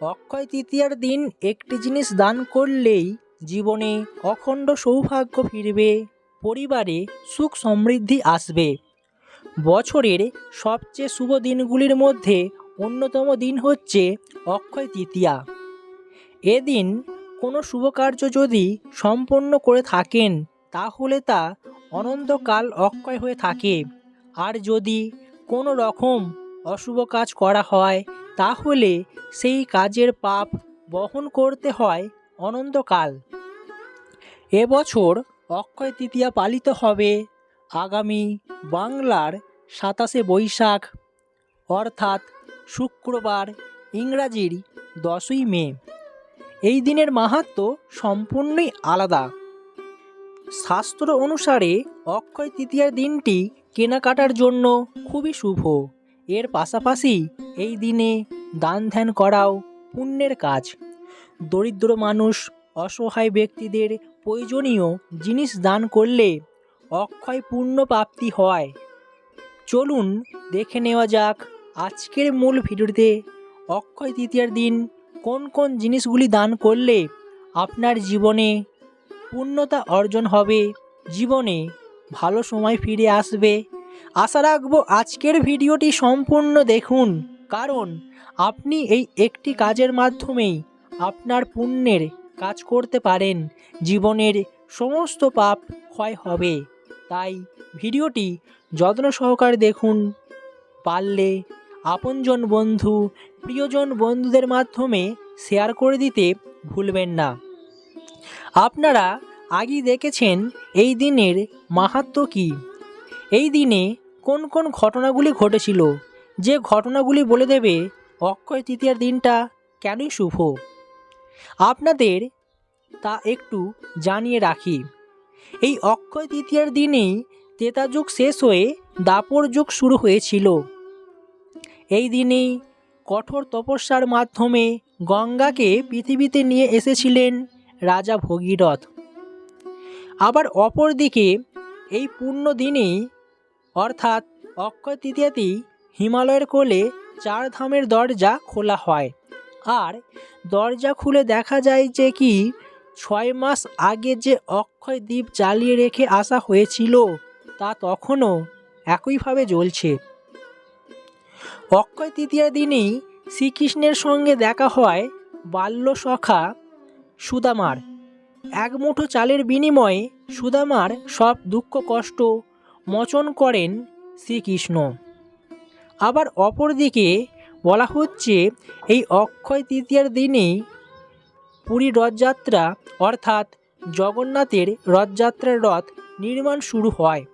অক্ষয় তৃতীয়ার দিন একটি জিনিস দান করলেই জীবনে অখণ্ড সৌভাগ্য ফিরবে, পরিবারে সুখ সমৃদ্ধি আসবে। বছরের সবচেয়ে শুভ দিনগুলির মধ্যে অন্যতম দিন হচ্ছে অক্ষয় তৃতীয়া। এদিন কোনো শুভ কার্য যদি সম্পন্ন করে থাকেন, তাহলে তা অনন্তকাল অক্ষয় হয়ে থাকে। আর যদি কোনো রকম অশুভ কাজ করা হয় তাহলে সেই কাজের পাপ বহন করতে হয় অনন্তকাল। এবছর অক্ষয় তৃতীয়া পালিত হবে। আগামী বাংলার সাতাশে বৈশাখ, অর্থাৎ শুক্রবার, ইংরাজির দশই মে। এই দিনের মাহাত্ম্য সম্পূর্ণই আলাদা। শাস্ত্র অনুসারে অক্ষয় তৃতীয়ার দিনটি কেনাকাটার জন্য খুবই শুভ। এর পাশাপাশি এই দিনে দান ধ্যান করাও পুণ্যের কাজ। দরিদ্র মানুষ, অসহায় ব্যক্তিদের প্রয়োজনীয় জিনিস দান করলে অক্ষয় পূর্ণ প্রাপ্তি হয়। চলুন দেখে নেওয়া যাক আজকের মূল ভিডিওতে অক্ষয় তৃতীয়ার দিন কোন কোন জিনিসগুলি দান করলে আপনার জীবনে পূর্ণতা অর্জন হবে, জীবনে ভালো সময় ফিরে আসবে আশা রাখব আজকের ভিডিওটি সম্পূর্ণ দেখুন। কারণ আপনি এই একটি কাজের মাধ্যমেই আপনার পুণ্যের কাজ করতে পারেন। জীবনের সমস্ত পাপ ক্ষয় হবে। তাই ভিডিওটি যত্ন সহকারে দেখুন। পারলে আপনজন বন্ধু, প্রিয়জন বন্ধুদের মাধ্যমে শেয়ার করে দিতে ভুলবেন না। আপনারা আগেই দেখেছেন এই দিনের মাহাত্ম্য কী? এই দিনে কোন কোন ঘটনাগুলি ঘটেছিল? যে ঘটনাগুলি বলে দেবে অক্ষয় তৃতীয়ার দিনটা কেনই শুভ? আপনাদের তা একটু জানিয়ে রাখি। এই অক্ষয় তৃতীয়ার দিনেই ত্রেতা যুগ শেষ হয়ে দাপর যুগ শুরু হয়েছিল। এই দিনেই কঠোর তপস্যার মাধ্যমে গঙ্গাকে পৃথিবীতে নিয়ে এসেছিলেন রাজা ভগীরথ। আবার অপরদিকে এই পূর্ণ দিনেই অর্থাৎ অক্ষয় তৃতীয়াতেই হিমালয়ের কোলে চার ধামের দরজা খোলা হয়। আর দরজা খুলে দেখা যায় যে কি, ছয় মাস আগে যে অক্ষয় দ্বীপ জ্বালিয়ে রেখে আসা হয়েছিল, তা তখনও একইভাবে জ্বলছে। অক্ষয় তৃতীয়ার দিনেই শ্রীকৃষ্ণের সঙ্গে দেখা হয় বাল্য সখা সুদামার। এক মুঠো চালের বিনিময়ে সুদামার সব দুঃখ, কষ্ট মোচন করেন শ্রীকৃষ্ণ। আবার অপরদিকে বলা হচ্ছে, এই অক্ষয় তৃতীয়ার দিনেই পুরী রথযাত্রা, অর্থাৎ জগন্নাথের রথযাত্রার রথ নির্মাণ শুরু হয়।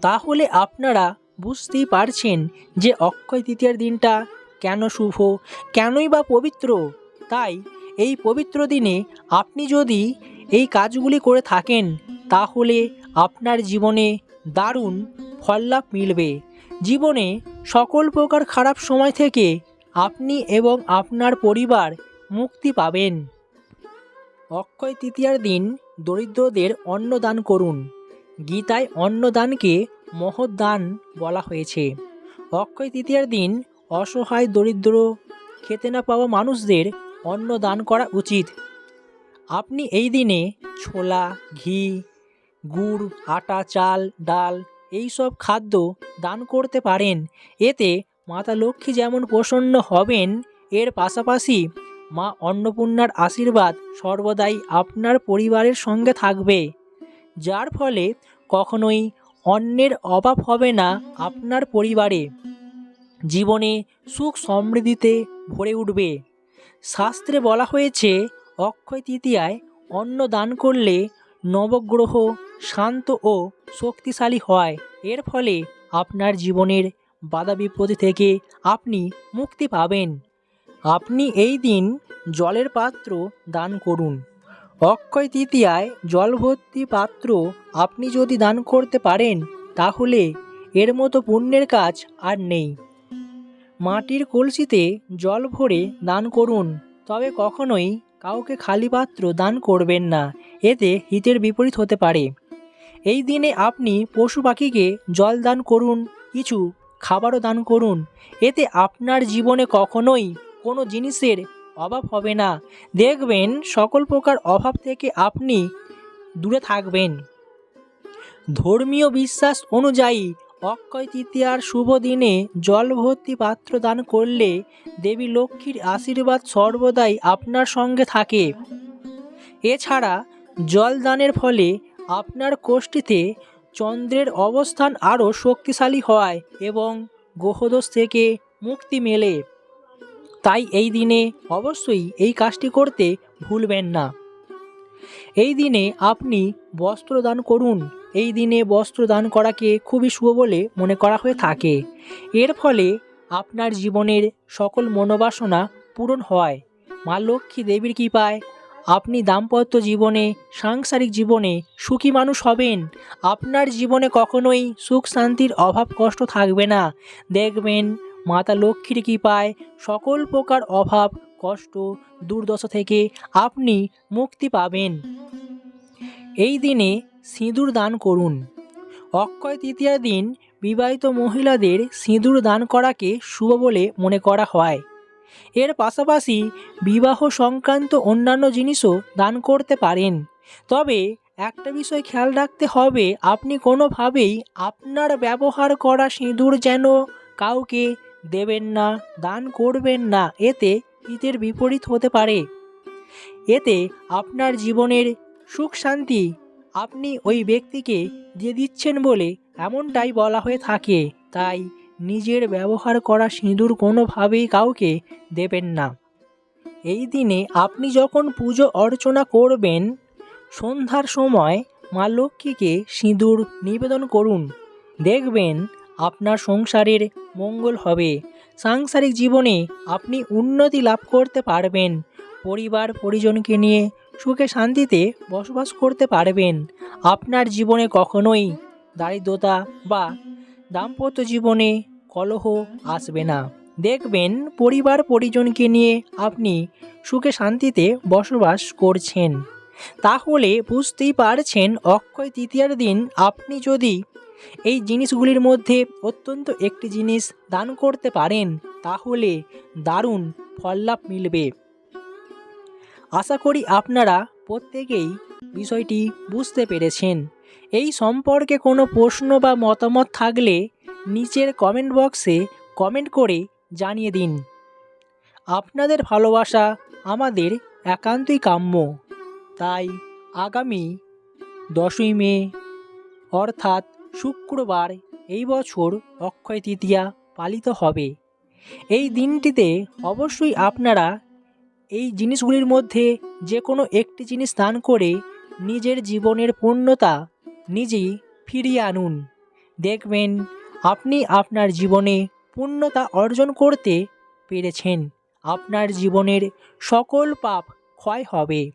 তাহলে আপনারা বুঝতেই পারছেন যে অক্ষয় তৃতীয়ার দিনটা কেন শুভ, কেনই বা পবিত্র? তাই এই পবিত্র দিনে আপনি যদি এই কাজগুলি করে থাকেন, তাহলে আপনার জীবনে দারুণ ফললাভ মিলবে। জীবনে সকল প্রকার খারাপ সময় থেকে আপনি এবং আপনার পরিবার মুক্তি পাবেন। অক্ষয় তৃতীয়ার দিন দরিদ্রদের অন্নদান করুন। গীতায় অন্নদানকে মহৎ দান বলা হয়েছে। অক্ষয় তৃতীয়ার দিন অসহায় দরিদ্র, খেতে না পাওয়া মানুষদের অন্ন দান করা উচিত। আপনি এই দিনে ছোলা, ঘি গুড়, আটা, চাল, ডাল এই সব খাদ্য দান করতে পারেন। এতে মাতা লক্ষ্মী যেমন প্রসন্ন হবেন, এর পাশাপাশি মা অন্নপূর্ণার আশীর্বাদ সর্বদাই আপনার পরিবারের সঙ্গে থাকবে। যার ফলে কখনোই অন্যের অভাব হবে না আপনার পরিবারে। জীবনে সুখ সমৃদ্ধিতে ভরে উঠবে। শাস্ত্রে বলা হয়েছে, অক্ষয় তৃতীয়ায় অন্ন দান করলে নবগ্রহ শান্ত ও শক্তিশালী হয়। এর ফলে আপনার জীবনের বাধা বিপত্তি থেকে আপনি মুক্তি পাবেন। আপনি এই দিন জলের পাত্র দান করুন। অক্ষয় তৃতীয়ায় জল ভর্তি পাত্র আপনি যদি দান করতে পারেন, তাহলে এর মতো পুণ্যের কাজ আর নেই। মাটির কলসিতে জল ভরে দান করুন, তবে কখনোই কাউকে খালি পাত্র দান করবেন না। এতে হিতের বিপরীত হতে পারে। এই দিনে আপনি পশু পাখিকে জল দান করুন, কিছু খাবারও দান করুন। এতে আপনার জীবনে কখনোই কোনো জিনিসের অভাব হবে না। দেখবেন সকল প্রকার অভাব থেকে আপনি দূরে থাকবেন। ধর্মীয় বিশ্বাস অনুযায়ী অক্ষয় তৃতীয়ার শুভ দিনে জল ভর্তি পাত্র দান করলে দেবী লক্ষ্মীর আশীর্বাদ সর্বদাই আপনার সঙ্গে থাকে। এছাড়া জল দানের ফলে আপনার কোষ্ঠীতে চন্দ্রের অবস্থান আরও শক্তিশালী হয় এবং গ্রহদোষ থেকে মুক্তি মেলে। তাই এই দিনে অবশ্যই এই কাজটি করতে ভুলবেন না। এই দিনে আপনি বস্ত্র দান করুন। এই দিনে বস্ত্র দান করাকে খুবই শুভ বলে মনে করা হয়ে থাকে। এর ফলে আপনার জীবনের সকল মনোবাসনা পূরণ হয়। মা লক্ষ্মী দেবীর কৃপায় আপনি দাম্পত্য জীবনে, সাংসারিক জীবনে সুখী মানুষ হবেন। আপনার জীবনে কখনোই সুখ শান্তির অভাব কষ্ট থাকবে না। দেখবেন মাতা লক্ষ্মীর কৃপায় সকল প্রকার অভাব, কষ্ট, দুর্দশা থেকে আপনি মুক্তি পাবেন। এই দিনে সিঁদুর দান করুন। অক্ষয় তৃতীয়ার দিন বিবাহিত মহিলাদের সিঁদুর দান করাকে শুভ বলে মনে করা হয়। এর পাশাপাশি বিবাহ সংক্রান্ত অন্যান্য জিনিসও দান করতে পারেন। তবে একটা বিষয় খেয়াল রাখতে হবে, আপনি কোনোভাবেই আপনার ব্যবহার করা সিঁদুর যেন কাউকে দেবেন না, দান করবেন না, এতে হিতের বিপরীত হতে পারে। এতে আপনার জীবনের সুখ শান্তি আপনি ওই ব্যক্তিকে দিয়ে দিচ্ছেন বলে এমনটাই বলা হয়ে থাকে। তাই নিজের ব্যবহার করা সিঁদুর কোনোভাবেই কাউকে দেবেন না। এই দিনে আপনি যখন পুজো অর্চনা করবেন, সন্ধ্যার সময় মা লক্ষ্মীকে সিঁদুর নিবেদন করুন। দেখবেন আপনার সংসারের মঙ্গল হবে। সাংসারিক জীবনে আপনি উন্নতি লাভ করতে পারবেন। পরিবার পরিজনকে নিয়ে সুখে শান্তিতে বসবাস করতে পারবেন। আপনার জীবনে কখনোই দারিদ্রতা বা দাম্পত্য জীবনে কলহ আসবে না। দেখবেন পরিবার পরিজনকে নিয়ে আপনি সুখে শান্তিতে বসবাস করছেন। তাহলে বুঝতেই পারছেন অক্ষয় তৃতীয়ার দিন আপনি যদি এই জিনিসগুলির মধ্যে অত্যন্ত একটি জিনিস দান করতে পারেন, তাহলে দারুণ ফললাভ মিলবে। আশা করি আপনারা প্রত্যেকেই বিষয়টি বুঝতে পেরেছেন। এই সম্পর্কে কোনো প্রশ্ন বা মতামত থাকলে নিচের কমেন্ট বক্সে কমেন্ট করে জানিয়ে দিন। আপনাদের ভালোবাসা আমাদের একান্তই কাম্য। তাই আগামী দশই মে, অর্থাৎ শুক্রবার এই বছর অক্ষয় তৃতীয়া পালিত হবে। এই দিনটিতে অবশ্যই আপনারা এই জিনিসগুলির মধ্যে যে কোনো একটি জিনিস দান করে নিজের জীবনের পূর্ণতা নিজেই ফিরিয়ে আনুন। দেখবেন আপনি আপনার জীবনে পূর্ণতা অর্জন করতে পেরেছেন। আপনার জীবনের সকল পাপ ক্ষয় হবে।